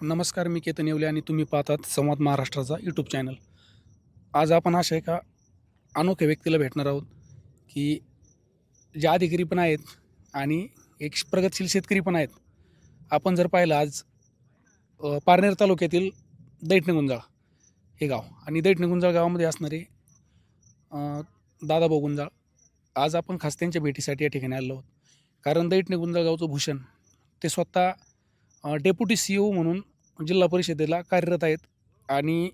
नमस्कार मी केतन येवले आणि तुम्ही पाहतात संवाद महाराष्ट्राचा यूट्यूब चॅनल आज आपण अशा एका अनोख्या व्यक्तीला भेटणार आहोत की ज्या अधिकारी पण आहेत आणि एक प्रगतशील शेतकरी पण आहेत. आपण जर पाहिलं आज पारनेर तालुक्यातील दैठणे हे गाव आणि दैठणे गावामध्ये असणारे दादा दादाभाऊ गुंजाळ आज आपण खास त्यांच्या भेटीसाठी या ठिकाणी आलो आहोत. कारण दैठणेगुंजाळ गावचं भूषण ते स्वतः डेप्युटी सी ओ म्हणून जिल्हा परिषदेला कार्यरत आहेत आणि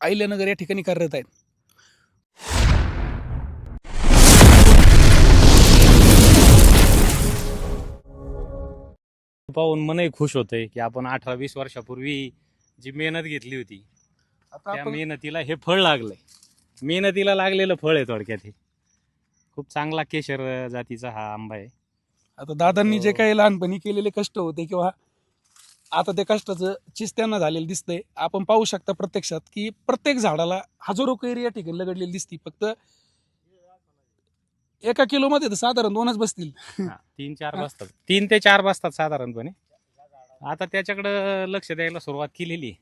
अहिल्यानगर या ठिकाणी कार्यरत आहेत. पाहून मनही खुश होतंय की आपण अठरा वीस वर्षापूर्वी जी मेहनत घेतली होती आता त्या आपण मेहनतीला हे फळ लागलंय. मेहनतीला लागलेलं फळ आहे थोडक्यात हे. खूप चांगला केशर जातीचा हा आंबा आहे. आता दादांनी जे हो. काही लहानपणी केलेले कष्ट होते किंवा आता त्या कष्टाचं चीज त्यांना झालेलं दिसतंय. आपण पाहू शकता प्रत्यक्षात की प्रत्येक झाडाला हजारो कैरी या ठिकाणी लगडलेली दिसती. फक्त एका किलो मध्ये तर साधारण दोनच बसतील. हा, तीन चार हा. बसतात. तीन ते चार बसतात साधारणपणे. आता त्याच्याकडं लक्ष द्यायला सुरुवात केलेली आहे.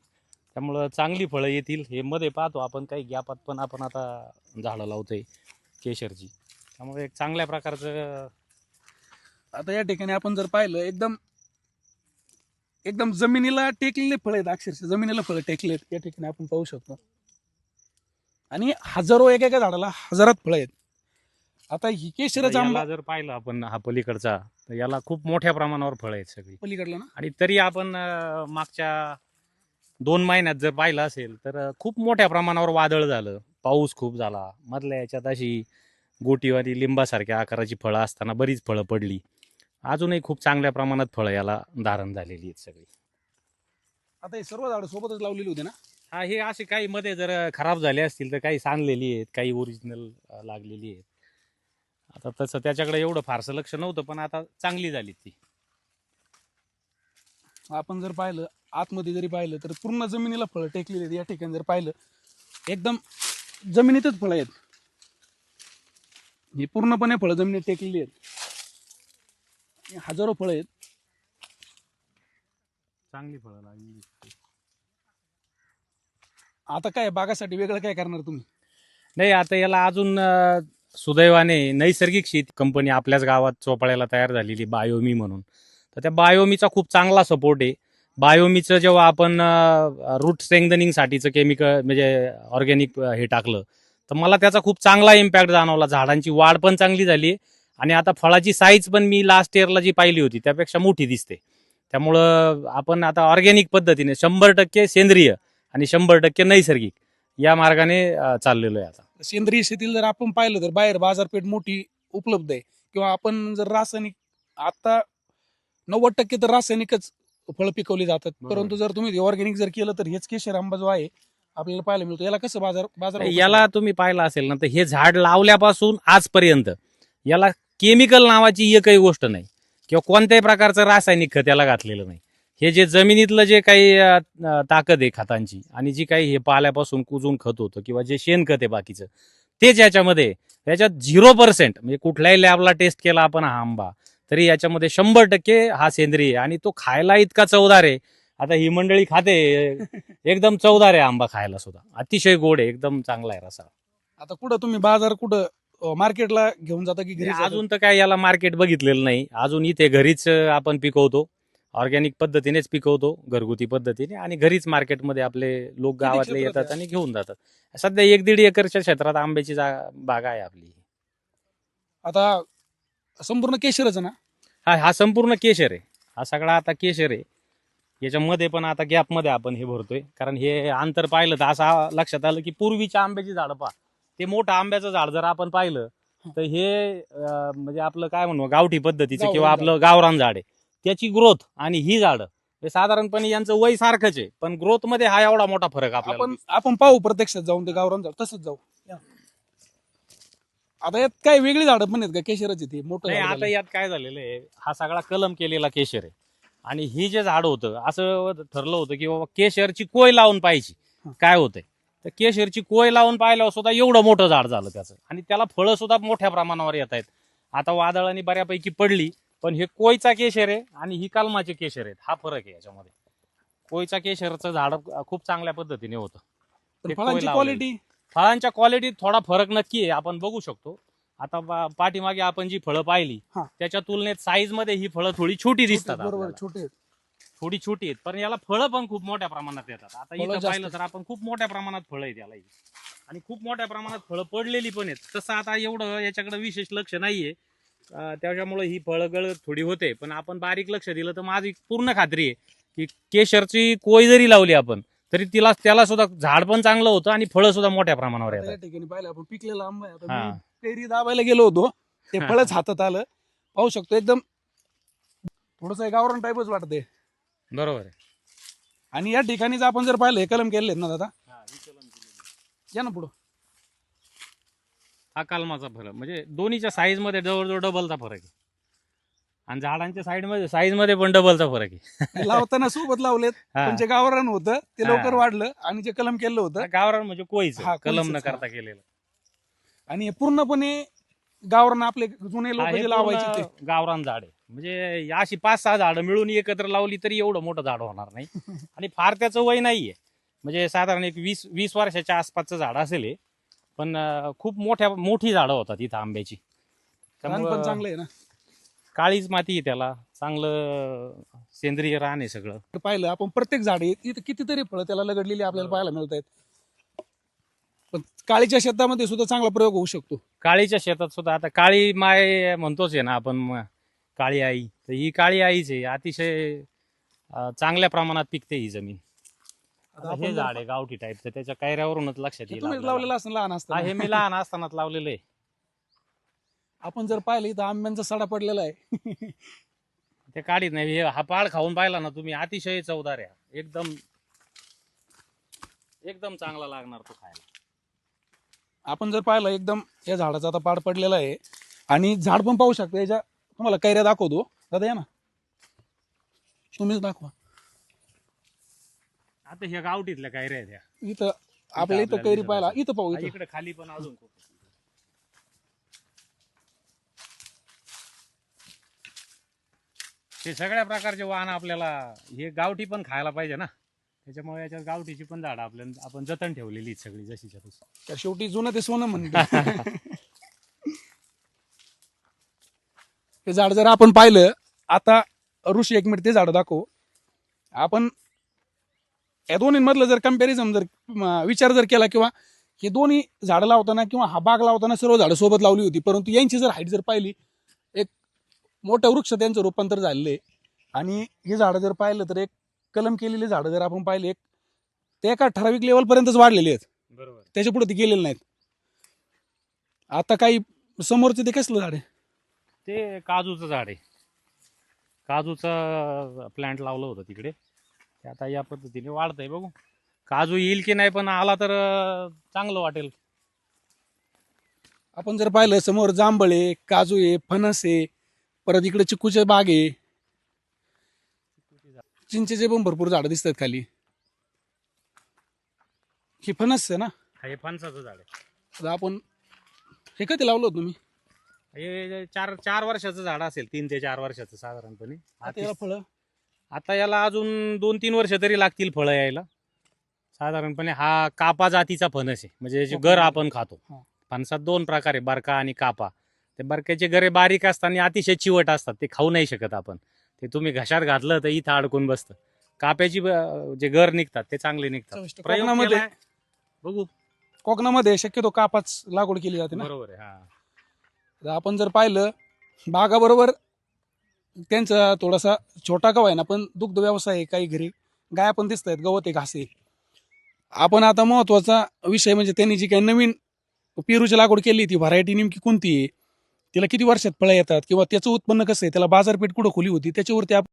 त्यामुळं चांगली फळं येतील. हे मध्ये पाहतो आपण काही गॅपात पण आपण आता झाडं लावतोय केशरची. त्यामुळे एक चांगल्या प्रकारचं आता या ठिकाणी आपण जर पाहिलं एकदम एकदम जमिनीला टेकलेले फळ आहेत अक्षरशः जमिनीला फळं टेकलेत. या ठिकाणी आपण पाहू शकतो. आणि हजारो एका एका झाडाला हजारात फळं आहेत. आता ही केशराचा आंबा याला जर पाहिलं आपण हा पलीकडचा तर याला खूप मोठ्या प्रमाणावर फळं आहेत सगळी. पलीकडला ना? आणि तरी आपण अं, मागच्या दोन महिन्यात जर पाहिलं असेल तर अं, खूप मोठ्या प्रमाणावर वादळ झालं. पाऊस खूप झाला. मधल्या याच्यात अशी गोटीवारी लिंबासारख्या आकाराची फळं असताना बरीच फळं पडली. अजूनही खूप चांगल्या प्रमाणात फळं याला धारण झालेली आहेत सगळी. आता हे सर्व झाडं सोबतच लावलेली होती ना? हा हे असे काही मध्ये जर खराब झाले असतील तर काही सांगलेली आहेत काही ओरिजिनल लागलेली आहेत. आता तसं त्याच्याकडे एवढं फारसं लक्ष नव्हतं पण आता चांगली झाली ती. आपण जर पाहिलं आतमध्ये जरी पाहिलं तर पूर्ण जमिनीला फळं टेकलेली आहेत या ठिकाणी जर पाहिलं एकदम जमिनीतच फळं आहेत. ही पूर्णपणे फळं जमिनीत टेकलेली आहेत. हजारो फळं आहेत. चांगली फळं लागली आता काय बागासाठी वेगळं काय करणार तुम्ही? नाही आता याला अजून अं, सुदैवाने नैसर्गिक शेती कंपनी आपल्याच गावात चोपडायला तयार झालेली बायोमी म्हणून. तर त्या बायोमीचा खूप चांगला सपोर्ट आहे. बायोमीचं जेव्हा आपण रूट स्ट्रेंगनिंगसाठीचं केमिकल म्हणजे ऑर्गॅनिक हे टाकलं तर मला त्याचा खूप चांगला इम्पॅक्ट जाणवला. झाडांची वाढ पण चांगली झाली आणि आता फळाची साईज पण मी लास्ट इयरला जी पाहिली होती त्यापेक्षा मोठी दिसते. त्यामुळं आपण आता ऑर्गॅनिक पद्धतीने शंभर टक्के सेंद्रिय आणि शंभर टक्के नैसर्गिक या मार्गाने चाललेलो आहे आता. सेंद्रिय शेतीला जर आपण पाहिलं तर बाहेर बाजारपेठ मोठी उपलब्ध आहे. किंवा आपण जर रासायनिक आता नव्वद टक्के तर रासायनिकच फळं पिकवली जातात. परंतु जर तुम्ही ऑर्गॅनिक जर केलं तर हेच केशर आंबा जो आहे आपल्याला पाहायला मिळतो. याला कसं बाजार बाजार याला तुम्ही पाहिलं असेल ना तर हे झाड लावल्यापासून आजपर्यंत याला केमिकल नावाची एकही गोष्ट नाही. किंवा कोणत्याही प्रकारचं रासायनिक खत याला घातलेलं नाही. हे जे जमिनीतलं जे काही ताकद आहे खतांची आणि जी काही हे पाल्यापासून कुजून खत होतं किंवा जे शेणखत आहे बाकीचं तेच याच्यामध्ये याच्यात झिरो पर्सेंट म्हणजे कुठल्याही लॅबला टेस्ट केला आपण हा आंबा तरी याच्यामध्ये शंभर टक्के हा सेंद्रिय आणि तो खायला इतका चवदार आहे. आता ही मंडळी खाते एकदम चवदार आहे आंबा खायला सुद्धा. अतिशय गोड आहे एकदम चांगला आहे रसा आता कुठं तुम्ही बाजार कुठं मार्केटला घेऊन जाता की घरी? अजून तर काय याला मार्केट बघितलेलं नाही. अजून इथे घरीच आपण पिकवतो. ऑर्गॅनिक पद्धतीनेच पिकवतो घरगुती पद्धतीने. आणि घरीच मार्केटमध्ये आपले लोक गावातले येतात? आणि घेऊन जातात. सध्या एक दीड एकरच्या क्षेत्रात आंब्याची बाग आहे आपली. आता संपूर्ण केशरच ना? हा हा संपूर्ण केशर आहे. हा सगळा आता केशर आहे. याच्यामध्ये पण आता गॅपमध्ये आपण हे भरतोय. कारण हे अंतर पाहिलं तर असं लक्षात आलं की पूर्वीच्या आंब्याची झाडं पहा. ते मोठं आंब्याचं झाड जर आपण पाहिलं तर हे अं, म्हणजे आपलं काय म्हणू गावठी पद्धतीचं गावरान किंवा झाड. आपलं गावरान झाड आहे त्याची ग्रोथ आणि ही झाडं हे साधारणपणे यांचं वय सारखंच आहे पण ग्रोथमध्ये हा एवढा मोठा फरक आपल्याला आपण आपण पाहू प्रत्यक्षात जाऊन ते गावरान जाऊ तसंच जाऊ या. आता यात काय वेगळी झाडं पण आहेत का केशराची ती मोठं नाही झाड आता झालं. यात काय झालेलं आहे हा सगळा कलम केलेला केशर आहे आणि ही जे झाड होतं असं ठरलं होतं की बाबा केशरची कोय लावून पाहिजे. काय होतंय तर केशरची कोय लावून पाहिल्यावर सुद्धा एवढं मोठं झाड झालं त्याचं. आणि त्याला फळं सुद्धा मोठ्या प्रमाणावर येत आहेत. आता वादळाने बऱ्यापैकी पडली पण हे कोयचा केशर आहे आणि ही कलमाचे केशर आहेत. हा फरक आहे याच्यामध्ये. कोयचा केशरचं झाड खूप चांगल्या पद्धतीने होतं. फळांची क्वालिटी फळांच्या क्वालिटीत थोडा फरक नक्की आहे. आपण बघू शकतो. आता पाठीमागे आपण जी फळं पाहिली. त्याच्या तुलनेत साईजमध्ये ही फळं थोडी छोटी दिसतात बरोबर. छोटे थोडी छोटी आहेत पण याला फळं पण खूप मोठ्या प्रमाणात येतात. आता फळं इथं जास्त. पाहिलं तर आपण खूप मोठ्या प्रमाणात फळं आहेत याला आणि खूप मोठ्या प्रमाणात फळं पडलेली पण आहेत. तसं आता एवढं याच्याकडे विशेष लक्ष नाहीये. अं, त्याच्यामुळे ही फळं गळ थोडी होते. पण आपण बारीक लक्ष दिलं तर माझी पूर्ण खात्री आहे की केशरची कोय जरी लावली आपण तरी तिला त्याला सुद्धा झाड पण चांगलं होतं आणि फळं सुद्धा मोठ्या प्रमाणावर आता या येतात. ठिकाणी पाहिलं आपण पिकलेला आंबा आहे. आता हा. मी कैरी दाबायला गेलो होतो. ते. फळच हातात आलं. पाहू शकतो एकदम थोडस गावरान टाईपच वाटते बरोबर आहे. आणि या ठिकाणी जर आपण जर पाहिलं हे कलम केलेले आहेत ना दादा? या ना पुढं. हा कलमाचा फरक. म्हणजे दोन्हीच्या साईजमध्ये जवळजवळ डबलचा फरक आहे. आणि झाडांच्या साईडमध्ये साईजमध्ये पण डबलचा फरक आहे. हे लावताना सोबत लावलेत. हा. पण जे गावरान होतं ते लवकर हा. वाढलं आणि जे कलम केलं होतं गावरान म्हणजे कोयच हा, कलम न हा. करता केलेलं. आणि हे पूर्णपणे गावरान आपले जुने हा, लोक हे जे लावायचे ते. पूर्ण गावरान झाड आहे. म्हणजे या अशी पाच सहा झाडं मिळून एकत्र लावली तरी एवढं मोठं झाड होणार नाही. आणि फार त्याचं वय नाहीये. म्हणजे साधारण एक वीस वीस वर्षाच्या आसपासचं झाड असेल हे. पण अं, खूप मोठ्या मोठी झाडं होतात इथं आंब्याची. रान पण त्यामुळं चांगलं आहे ना? काळीच माती आहे त्याला. चांगलं सेंद्रिय रान आहे सगळं. तर पाहिलं आपण प्रत्येक झाड आहे तिथे कितीतरी फळं त्याला लगडलेली आपल्याला पाहायला मिळत आहेत पण काळीच्या शेतामध्ये सुद्धा चांगला प्रयोग होऊ शकतो. काळीच्या शेतात सुद्धा आता काळी माय म्हणतोच आहे ना आपण म- काळी आई. तर ही काळी आईच आहे. अतिशय चांगल्या प्रमाणात पिकते ही जमीन. आता हे झाड आहे गावठी टाईपचं त्याच्या कैऱ्यावरूनच लक्षात येईल तुम्ही आपल्याला. लावलेलं असं लहान हा, असतं हे मी लहान असतानाच लावलेलं आहे. आपण जर पाहिलं इथं आंब्यांचा सडा पडलेला आहे. ते काढीत नाही. हे हा पाड खाऊन पाहिला ना तुम्ही अतिशय चवदार आहे. एकदम एकदम चांगला लागणार तो खायला. आपण जर पाहिलं एकदम या झाडाचा आता पाड पडलेला आहे. आणि झाड पण पाहू शकता याच्या तुम्हाला कैऱ्या दाखवतो दादा या ना. तुम्हीच दाखवा. आता ह्या गावठीतल्या कैऱ्या ह्या. इथं आपल्या इथं कैरी पाहिला. इथं पाहू हा, इथं. इकडे खाली पण अजून खूप. हे सगळ्या प्रकारचे वाहन आपल्याला हे गावठी पण खायला पाहिजे ना. त्याच्यामुळे याच्यात गावठीची पण झाडं आपल्याला आपण जतन ठेवलेली आहेत सगळी जशीच्या तशी. तर शेवटी जुनं ते सोनं म्हणते. ते झाड जर आपण पाहिलं आता ऋषी एक मिनिट ते झाड दाखव. आपण या दोन्हीमधलं जर कंपॅरिझन जर विचार जर केला किंवा हे दोन्ही झाडं लावताना किंवा हा बाग लावताना सर्व झाडं सोबत लावली होती परंतु यांची जर हाईट जर पाहिली एक मोठं वृक्ष त्यांचं रूपांतर झालेलं आहे. आणि हे झाडं जर पाहिलं तर एक कलम केलेली झाडं जर आपण पाहिले एक ते एका ठराविक लेवलपर्यंतच वाढलेली आहेत. बरोबर. त्याच्या पुढे ते गेलेले नाहीत. आता काही समोरचं ते कसलं झाड आहे? ते काजूचं झाड आहे. काजूचं प्लांट लावलं होतं तिकडे. ते आता या पद्धतीने वाढतंय बघू. काजू येईल की नाही पण आला तर चांगलं वाटेल. आपण जर पाहिलं समोर जांभळ आहे काजू आहे फणस आहे परत इकडे चिकूचे बाग आहे. चिंचेचे पण भरपूर झाडं दिसतात खाली. ही फणस आहे ना? हे फणसाचं झाड आहे. आपण हे कधी लावलं होतं तुम्ही? हे चार चार वर्षाचं झाड असेल तीन ते चार वर्षाचं साधारणपणे. आता याला फळं? आता याला अजून दोन तीन वर्ष तरी लागतील फळं यायला. साधारणपणे हा कापा जातीचा फणस आहे. म्हणजे ओके. गर आपण खातो. फणसात दोन प्रकार आहे बारका आणि कापा. ते बारक्याचे गरे बारीक असतात आणि अतिशय चिवट असतात ते खाऊ नाही शकत आपण. ते तुम्ही घशात घातलं तर इथं अडकून बसतं. काप्याची जे गर निघतात ते चांगले निघतात. चविष्ट. प्रयोग कोकणामध्ये? केलाय. बघू. कोकणामध्ये शक्यतो कापाच लागवड केली जाते बरोबर आहे हा. तर आपण जर पाहिलं बागाबरोबर त्यांचा थोडासा छोटा का ना पण दुग्ध व्यवसाय आहे काही घरी. गाया पण दिसत आहेत गवत आहे घास आहे. आपण आता महत्त्वाचा विषय म्हणजे त्यांनी जी काही नवीन पेरूची लागवड केली ती व्हरायटी नेमकी कोणती आहे? तिला किती वर्षात फळं येतात किंवा त्याचं उत्पन्न कसं आहे? त्याला बाजारपेठ कुठं खुली होती? त्याच्यावरती आपण